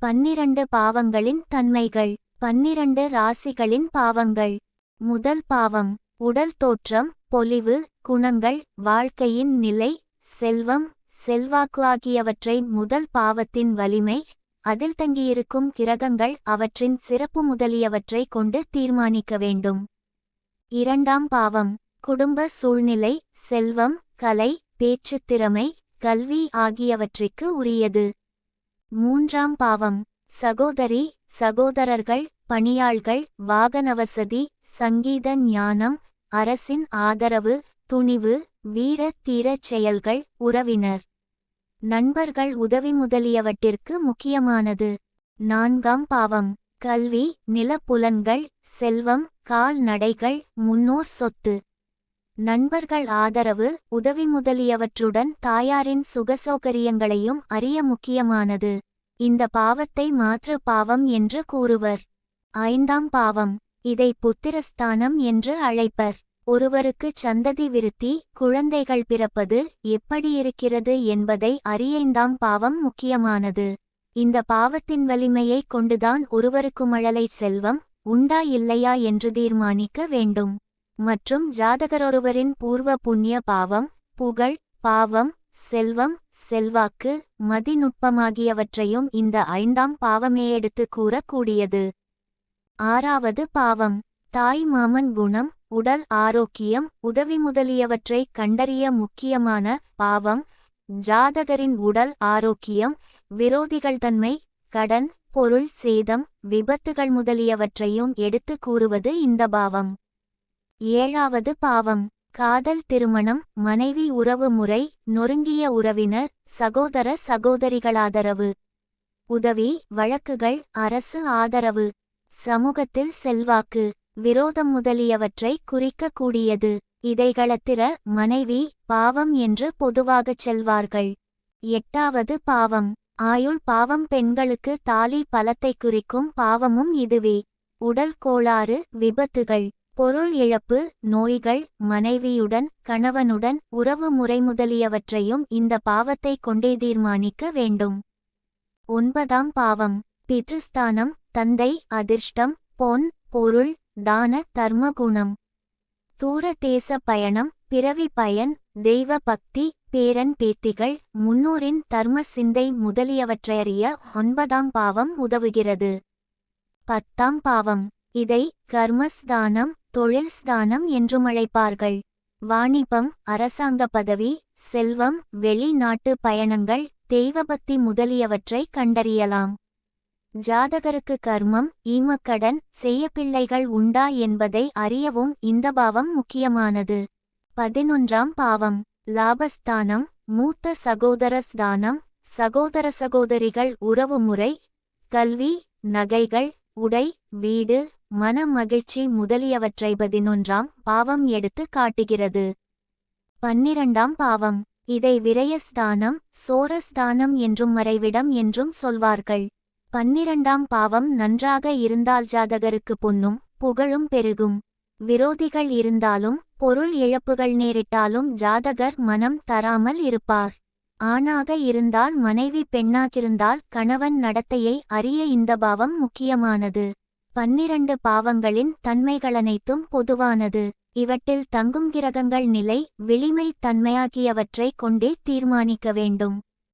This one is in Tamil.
பன்னிரண்டு பாவங்களின் தன்மைகள் பன்னிரண்டு ராசிகளின் பாவங்கள். முதல் பாவம் உடல் தோற்றம் பொலிவு குணங்கள் வாழ்க்கையின் நிலை செல்வம் செல்வாக்கு ஆகியவற்றை முதல் பாவத்தின் வலிமை அதில் தங்கியிருக்கும் கிரகங்கள் அவற்றின் சிறப்பு முதலியவற்றை கொண்டு தீர்மானிக்க வேண்டும். இரண்டாம் பாவம் குடும்ப சூழ்நிலை செல்வம் கலை பேச்சுத் திறமை கல்வி ஆகியவற்றிற்கு உரியது. மூன்றாம் பாவம். சகோதரி சகோதரர்கள் பணியாள்கள் வாகனவசதி சங்கீத ஞானம் அரசின் ஆதரவு துணிவு வீர தீரச் செயல்கள் உறவினர். நண்பர்கள் உதவி முதலியவற்றிற்கு முக்கியமானது. நான்காம் பாவம். கல்வி நிலப்புலன்கள் செல்வம் கால்நடைகள் முன்னோர் சொத்து. நண்பர்கள் ஆதரவு உதவி முதலியவற்றுடன் தாயாரின் சுகசௌகரியங்களையும் அறிய முக்கியமானது. இந்த பாவத்தை மாற்று பாவம் என்று கூறுவர். ஐந்தாம் பாவம் இதை புத்திரஸ்தானம் என்று அழைப்பர். ஒருவருக்கு சந்ததி விருத்தி குழந்தைகள் பிறப்பது எப்படியிருக்கிறது என்பதை அறியைந்தாம் பாவம் முக்கியமானது. இந்த பாவத்தின் வலிமையைக் கொண்டுதான் ஒருவருக்கு மழலை செல்வம் உண்டா இல்லையா என்று தீர்மானிக்க வேண்டும். மற்றும் ஜாதகரொருவரின் பூர்வ புண்ணிய பாவம் புகழ் பாவம் செல்வம் செல்வாக்கு மதிநுட்பமாகியவற்றையும் இந்த ஐந்தாம் பாவமே எடுத்து கூறக்கூடியது. ஆறாவது பாவம் தாய் மாமன் குணம் உடல் ஆரோக்கியம் உதவி முதலியவற்றை கண்டறிய முக்கியமான பாவம் ஜாதகரின் உடல் ஆரோக்கியம் விரோதிகள் தன்மை கடன் பொருள் சேதம் விபத்துகள் முதலியவற்றையும் எடுத்து கூறுவது இந்த பாவம். ஏழாவது பாவம். காதல் திருமணம் மனைவி உறவு முறை நொறுங்கிய உறவினர் சகோதர சகோதரிகளாதரவு. உதவி வழக்குகள் அரசு ஆதரவு. சமூகத்தில் செல்வாக்கு விரோதம் முதலியவற்றை குறிக்கக்கூடியது. இதைகளத்திர மனைவி பாவம் என்று பொதுவாகச் செல்வார்கள். எட்டாவது பாவம். ஆயுள் பாவம் பெண்களுக்கு தாலி பலத்தை குறிக்கும் பாவமும் இதுவே. உடல் கோளாறு விபத்துகள். பொருள் இழப்பு நோய்கள் மனைவியுடன் கணவனுடன் உறவு முறை முதலியவற்றையும் இந்த பாவத்தை கொண்டே தீர்மானிக்க வேண்டும். ஒன்பதாம் பாவம். பித்ருஸ்தானம் தந்தை அதிர்ஷ்டம் பொன் பொருள் தான தர்மகுணம் தூர தேச பயணம் பிறவி பயன் தெய்வ பக்தி பேரன் பேத்திகள் முன்னோரின் தர்ம சிந்தை முதலியவற்றையறிய ஒன்பதாம் பாவம் உதவுகிறது. பத்தாம் பாவம். இதை கர்மஸ்தானம் தொழில் ஸ்தானம் என்றும் அழைப்பார்கள். வாணிபம் அரசாங்க பதவி செல்வம் வெளிநாட்டு பயணங்கள் தெய்வபக்தி முதலியவற்றை கண்டறியலாம். ஜாதகருக்கு கர்மம் ஈமக்கடன் செய்ய பிள்ளைகள் உண்டா என்பதை அறியவும் இந்த பாவம் முக்கியமானது. பதினொன்றாம் பாவம். லாபஸ்தானம் மூத்த சகோதர ஸ்தானம் சகோதர சகோதரிகள் உறவுமுறை கல்வி நகைகள் உடை வீடு மன மகிழ்ச்சி முதலியவற்றை பதினொன்றாம் பாவம் எடுத்து காட்டுகிறது. பன்னிரண்டாம் பாவம் இதை விரயஸ்தானம் சோரஸ்தானம் என்றும் மறைவிடம் என்றும் சொல்வார்கள். பன்னிரண்டாம் பாவம் நன்றாக இருந்தால் ஜாதகருக்கு பொன்னும் புகழும் பெருகும். விரோதிகள் இருந்தாலும் பொருள் இழப்புகள் நேரிட்டாலும் ஜாதகர் மனம் தராமல் இருப்பார். ஆணாக இருந்தால் மனைவி பெண்ணாகிருந்தால் கணவன் நடத்தையை அறிய இந்த பாவம் முக்கியமானது. பன்னிரண்டு பாவங்களின் தன்மைகளனைத்தும் பொதுவானது. இவற்றில் தங்கும் கிரகங்கள் நிலை விளிமை தன்மையாகியவற்றைக் கொண்டே தீர்மானிக்க வேண்டும்.